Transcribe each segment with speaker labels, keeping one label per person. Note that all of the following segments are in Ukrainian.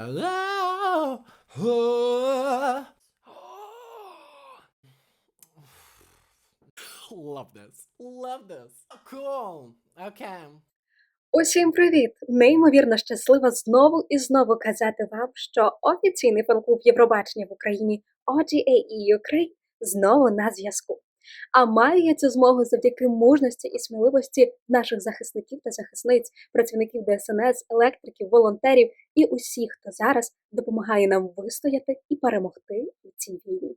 Speaker 1: Love this. Love this. Cool. Okay.
Speaker 2: Усім привіт! Неймовірно щаслива знову і знову казати вам, що офіційний фан-клуб Євробачення в Україні OGAE Ukraine знову на зв'язку. А маю я цю змогу завдяки мужності і сміливості наших захисників та захисниць, працівників ДСНС, електриків, волонтерів і усіх, хто зараз допомагає нам вистояти і перемогти у цій війні.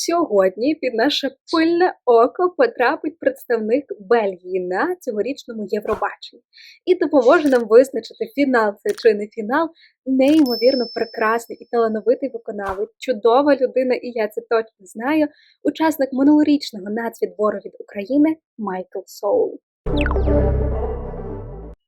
Speaker 2: Сьогодні під наше пильне око потрапить представник Бельгії на цьогорічному Євробаченні і допоможе нам визначити фінал це чи не фінал. Неймовірно прекрасний і талановитий виконавець, чудова людина, і я це точно знаю. Учасник минулорічного нацвідбору від України Майкл Соул.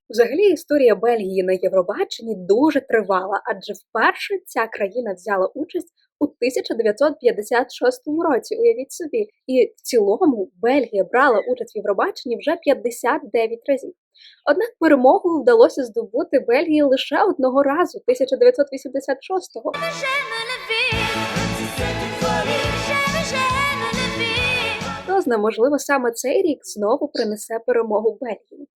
Speaker 2: Взагалі, історія Бельгії на Євробаченні дуже тривала, адже вперше ця країна взяла участь у 1956 році. Уявіть собі, і в цілому Бельгія брала участь в Євробаченні вже 59 разів. Однак перемогу вдалося здобути Бельгії лише одного разу 1986-го. Хто знає, можливо, саме цей рік знову принесе перемогу Бельгії.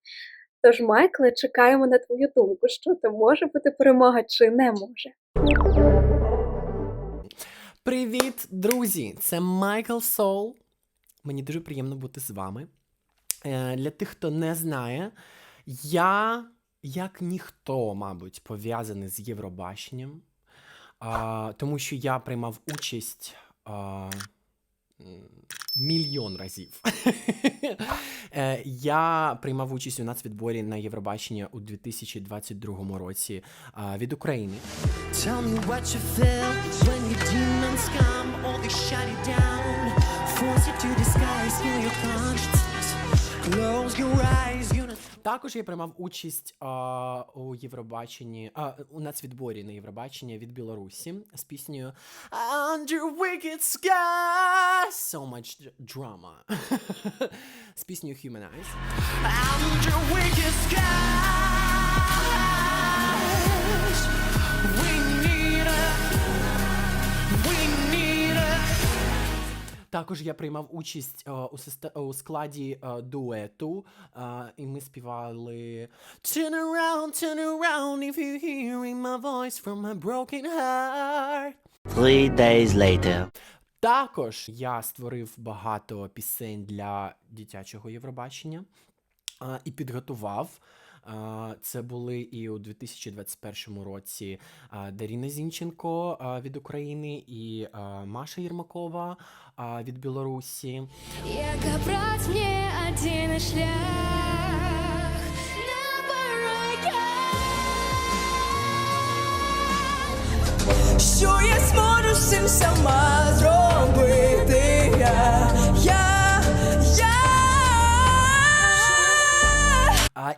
Speaker 2: Тож, Майкле, чекаємо на твою думку, що то може бути перемога чи не може.
Speaker 1: Привіт, друзі! Це Майкл Сол. Мені дуже приємно бути з вами. Е, Для тих, хто не знає, я, як ніхто, мабуть, пов'язаний з Євробаченням, тому що я приймав участь мільйон разів. Е, Я приймав участь у нацвідборі на Євробачення у 2022 році від України.
Speaker 3: Close your eyes, you.
Speaker 1: Також я приймав участь а, у Євробаченні, а, у нацвідборі на Євробачення від Білорусі з піснею Under Wicked Sky So much drama. з піснею Humanize.
Speaker 3: Under wicked skies,
Speaker 1: Також я приймав участь а, у, у складі а, дуету, а, і ми співали Turn around, turn around if you're hearing my voice from my broken heart.
Speaker 4: Three days later.
Speaker 1: Також я створив багато пісень для дитячого Євробачення і підготував. Це були і у 2021 році Даріна Зінченко від України і Маша Єрмакова від Білорусі.
Speaker 5: Як обрать мне один шлях на бараках?
Speaker 6: Що я зможу цим сама зробити? Я.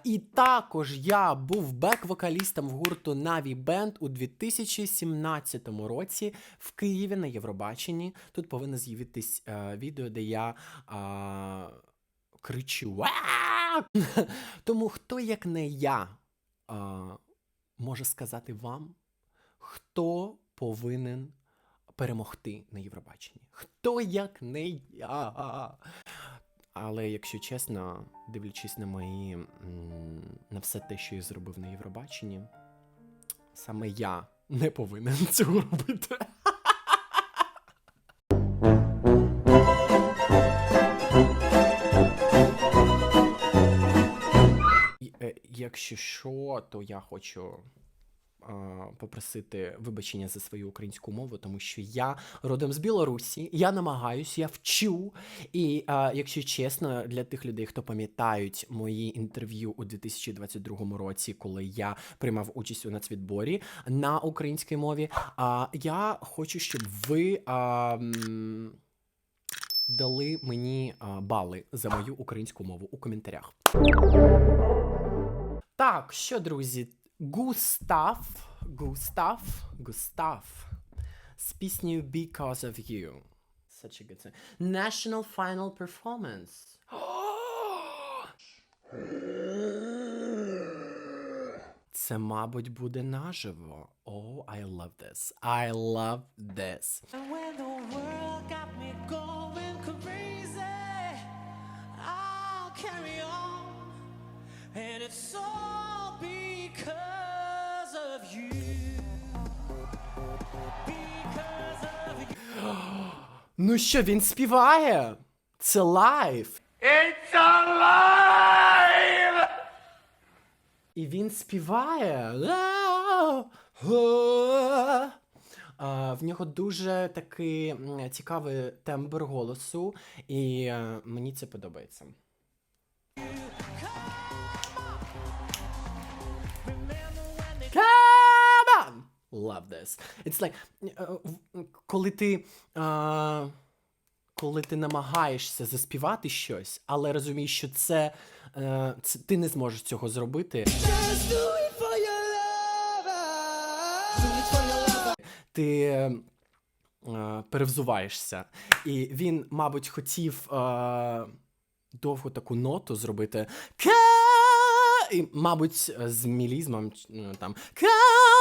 Speaker 1: І також я був бек-вокалістом в гурту Na'Vi Band у 2017 році в Києві на Євробаченні. Тут повинно з'явитись е, відео, де я а, кричу. Тому хто, як не я, а, може сказати вам, хто повинен перемогти на Євробаченні? Хто як не я? Але якщо чесно, дивлячись на мої на все те, що я зробив на Євробаченні, саме я не повинен цього робити. Е, Якщо що, то я хочу попросити вибачення за свою українську мову, тому що я родом з Білорусі, я намагаюсь, я вчу. І якщо чесно, для тих людей, хто пам'ятають мої інтерв'ю у 2022 році, коли я приймав участь у нацвідборі на українській мові, а, я хочу, щоб ви. Дали мені а, бали за мою українську мову у коментарях. Так, що, друзі, Густав, Густав, Густав з піснею Because of You. Such a good song. National Final Performance. Це, мабуть, буде наживо. Oh, I love this. I love this. Ну що, він співає? Це лайв. І він співає. В нього дуже такий цікавий тембр голосу, і е, мені це подобається. Love this. It's like, е, коли ти. е, коли ти намагаєшся заспівати щось, але розумієш, що це, е, це ти не зможеш цього зробити. Ти е, е, перевзуваєшся. І він, мабуть, хотів е, довгу таку ноту зробити. І, мабуть, з мілізмом там on!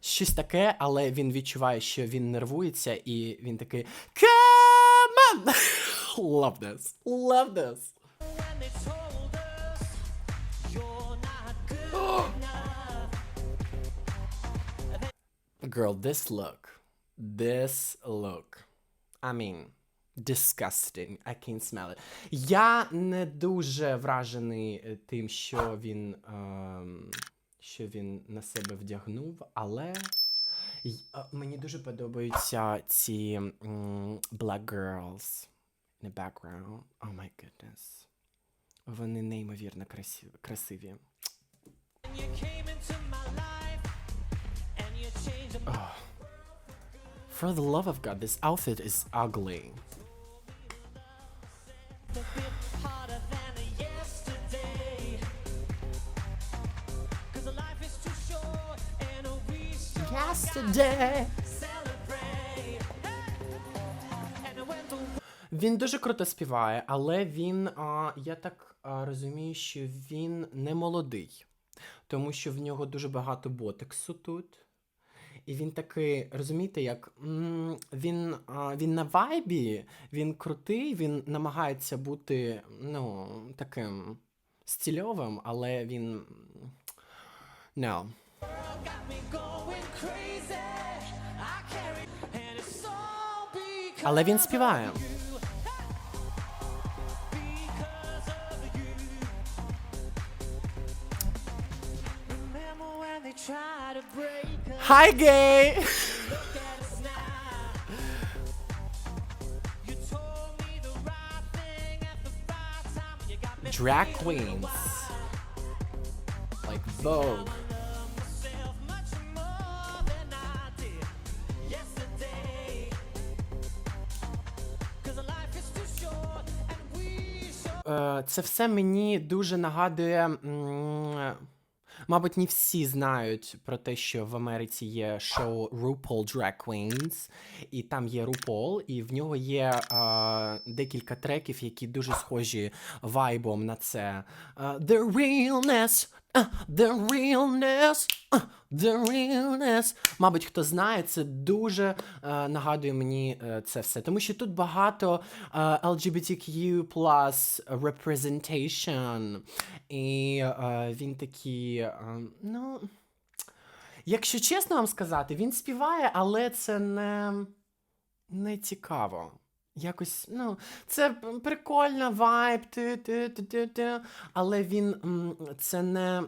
Speaker 1: Щось таке, але він відчуває, що він нервується, і він такий Come on! Love this. Love this. Girl, this look. This look. I mean, disgusting. I can't smell it. Я не дуже вражений е, тим, що він, ем, що він на себе вдягнув, але мені дуже подобаються ці black girls in the background. Oh my goodness. Вони неймовірно красиві.
Speaker 3: my
Speaker 1: For the love of God, this outfit is ugly.
Speaker 3: Yesterday.
Speaker 1: Він дуже круто співає, але він, а, я так а, розумію, що він не молодий, тому що в нього дуже багато ботексу тут. І він такий, розумієте, як м, він, а, він на вайбі, він крутий, він намагається бути ну, таким стильовим, але він. No.
Speaker 3: Got me going crazy, I carry and it's all because
Speaker 1: Але він співає.
Speaker 3: because of you. Remember when they
Speaker 1: Це все мені дуже нагадує. Мабуть, не всі знають про те, що в Америці є шоу RuPaul Drag Queens, і там є RuPaul, і в нього є е, декілька треків, які дуже схожі вайбом на це. Е, the realness, uh, the realness, uh, the realness. Мабуть, хто знає, це дуже е, нагадує мені е, це все. Тому що тут багато е, LGBTQ representation. І е, він такий, е, ну. Якщо чесно вам сказати, він співає, але це не, не цікаво. Якось, ну, це прикольна вайб, ти, ти, ти, ти, ти, але він це не,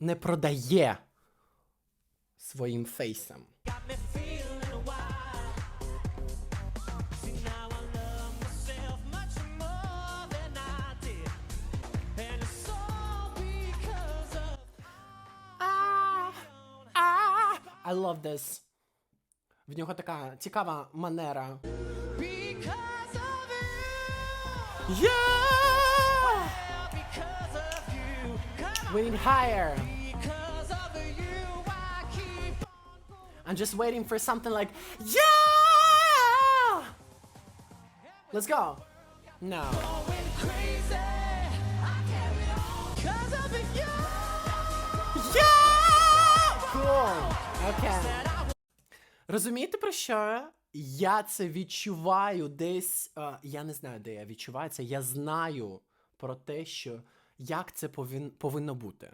Speaker 1: не продає своїм фейсом.
Speaker 3: I love
Speaker 1: this. В нього така цікава манера. Yeah! We need higher. I'm just waiting for something like, yeah! Let's go. No.
Speaker 3: Yeah! Cool.
Speaker 1: Okay. Розумієте про що? Я? Це відчуваю десь. е, я не знаю, де я відчуваю це. Я знаю про те, що як це повин, повинно бути.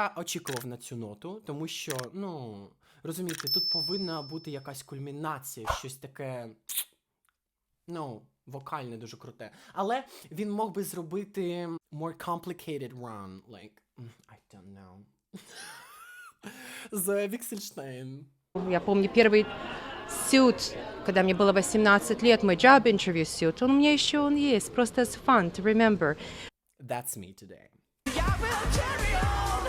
Speaker 1: Я очікував на цю ноту, тому що, ну, розумієте, тут повинна бути якась кульмінація, щось таке, ну, вокальне дуже круте. Але він мог би зробити more complicated run, like, I don't know. Зоя Віксельштейн.
Speaker 7: Я помню первый сют, когда мне было 18 лет, мой job interview suit. Он у меня еще он есть, просто as fun to remember.
Speaker 1: That's me today.
Speaker 3: I will carry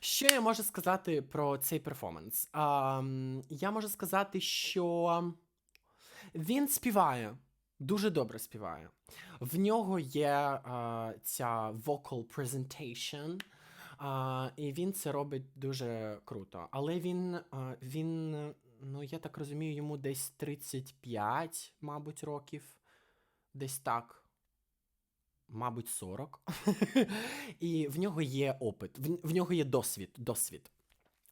Speaker 1: Що я можу сказати про цей перформанс? А, я можу сказати, що він співає, дуже добре співає. В нього є а, ця vocal presentation, а, і він це робить дуже круто. Але він, він, ну я так розумію, йому десь 35, мабуть, років. Десь так мабуть, 40. І в нього є опит, в, в нього є досвід. досвід.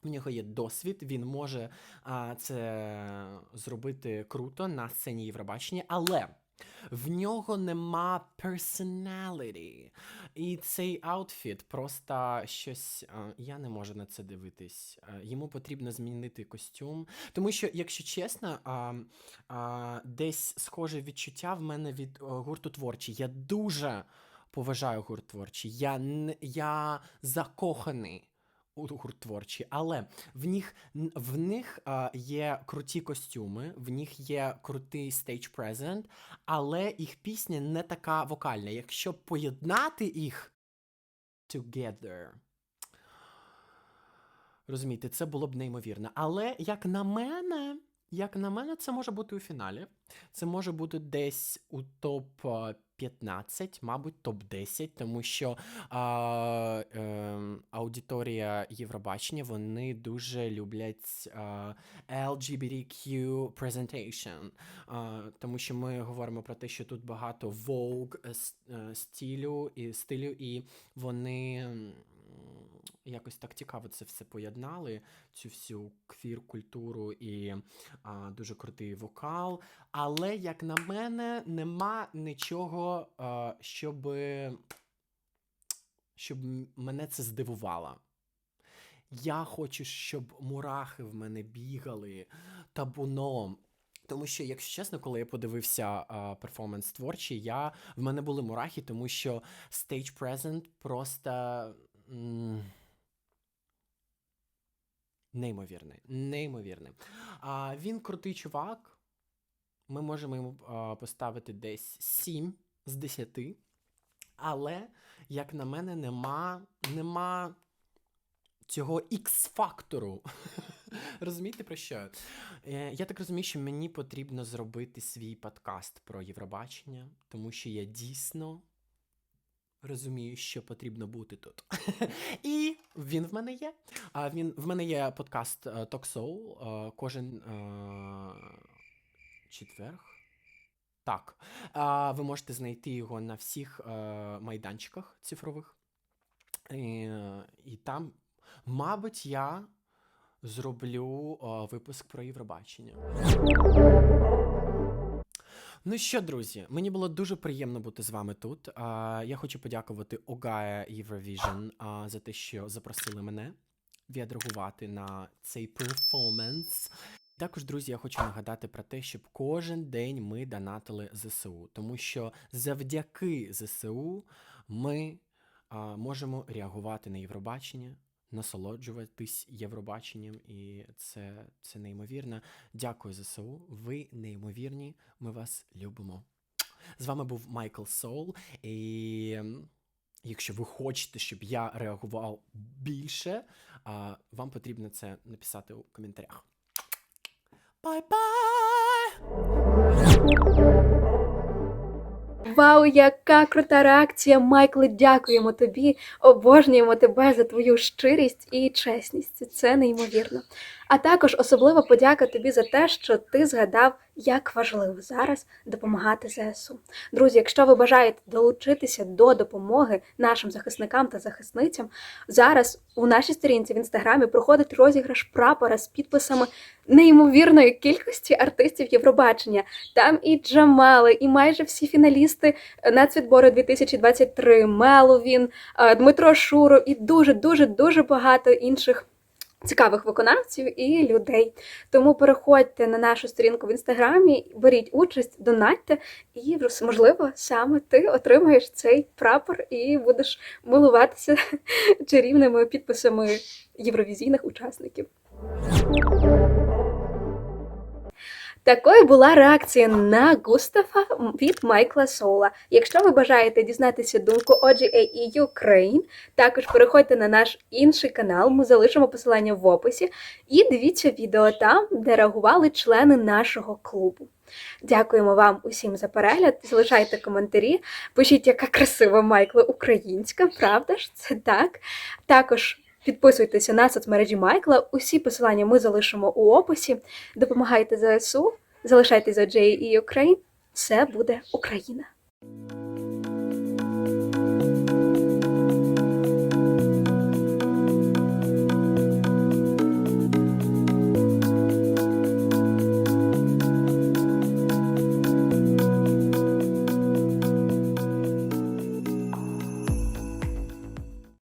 Speaker 1: В нього є досвід, він може а, це зробити круто на сцені Євробачення, але в нього нема personality. І цей аутфіт просто щось. я не можу на це дивитись. Йому потрібно змінити костюм. Тому що, якщо чесно, а, десь схоже відчуття в мене від гурту творчі. Я дуже поважаю гурт творчий. Я, я закоханий гурт творчі, але в них, в них а, є круті костюми, в них є крутий stage present, але їх пісня не така вокальна. Якщо поєднати їх together. Розумієте, це було б неймовірно. Але як на мене, як на мене, це може бути у фіналі. Це може бути десь у топ 15, мабуть, топ 10, тому що а, е, аудиторія Євробачення вони дуже люблять а, LGBTQ presentation. А, тому що ми говоримо про те, що тут багато Vogue е, е, стилю і стилю, і вони. Якось так цікаво це все поєднали, цю всю квір-культуру і а, дуже крутий вокал. Але, як на мене, нема нічого, а, щоб, щоб мене це здивувало. Я хочу, щоб мурахи в мене бігали табуном. Тому що, якщо чесно, коли я подивився перформанс творчий, я, в мене були мурахи, тому що stage present просто. Неймовірний, неймовірний. А, він крутий чувак. Ми можемо йому поставити десь 7 з 10. Але, як на мене, нема, нема цього X-фактору. Розумієте про що? Е, Я так розумію, що мені потрібно зробити свій подкаст про Євробачення, тому що я дійсно розумію, що потрібно бути тут. І він в мене є. А він в мене є подкаст е, Talk Soul е, кожен е, четверг. Так. А, ви можете знайти його на всіх е, майданчиках цифрових. І, е, і там, мабуть, я зроблю е, випуск про Євробачення. Ну що, друзі, мені було дуже приємно бути з вами тут. А, я хочу подякувати Огая Євровіжн за те, що запросили мене відреагувати на цей перформанс. Також, друзі, я хочу нагадати про те, щоб кожен день ми донатили ЗСУ, тому що завдяки ЗСУ ми а, можемо реагувати на Євробачення, насолоджуватись Євробаченням, і це, це неймовірно. Дякую ЗСУ. Ви неймовірні. Ми вас любимо. З вами був Майкл Соул. І Якщо ви хочете, щоб я реагував більше, вам потрібно це написати у коментарях. Бай-бай!
Speaker 2: Вау, яка крута реакція, Майкле! Дякуємо тобі. Обожнюємо тебе за твою щирість і чесність. Це неймовірно. А також особлива подяка тобі за те, що ти згадав, як важливо зараз допомагати ЗСУ. Друзі, якщо ви бажаєте долучитися до допомоги нашим захисникам та захисницям, зараз у нашій сторінці в інстаграмі проходить розіграш прапора з підписами неймовірної кількості артистів Євробачення. Там і Джамали, і майже всі фіналісти нацвідбору 2023, Меловін, е, Дмитро Шуро і дуже, дуже, дуже багато інших. Цікавих виконавців і людей. Тому переходьте на нашу сторінку в інстаграмі, беріть участь, донатьте, і можливо саме ти отримаєш цей прапор і будеш милуватися чарівними підписами євровізійних учасників. Такою була реакція на Густафа від Майкла Соула. Якщо ви бажаєте дізнатися думку OGAE Ukraine, також переходьте на наш інший канал, ми залишимо посилання в описі, і дивіться відео там, де реагували члени нашого клубу. Дякуємо вам усім за перегляд. Залишайте коментарі, пишіть, яка красива Майкла українська, правда ж? Це так. Також. Підписуйтеся на соцмережі Майкла. Усі посилання ми залишимо у описі. Допомагайте ЗСУ, залишайтесь за JE Ukraine. Все буде Україна!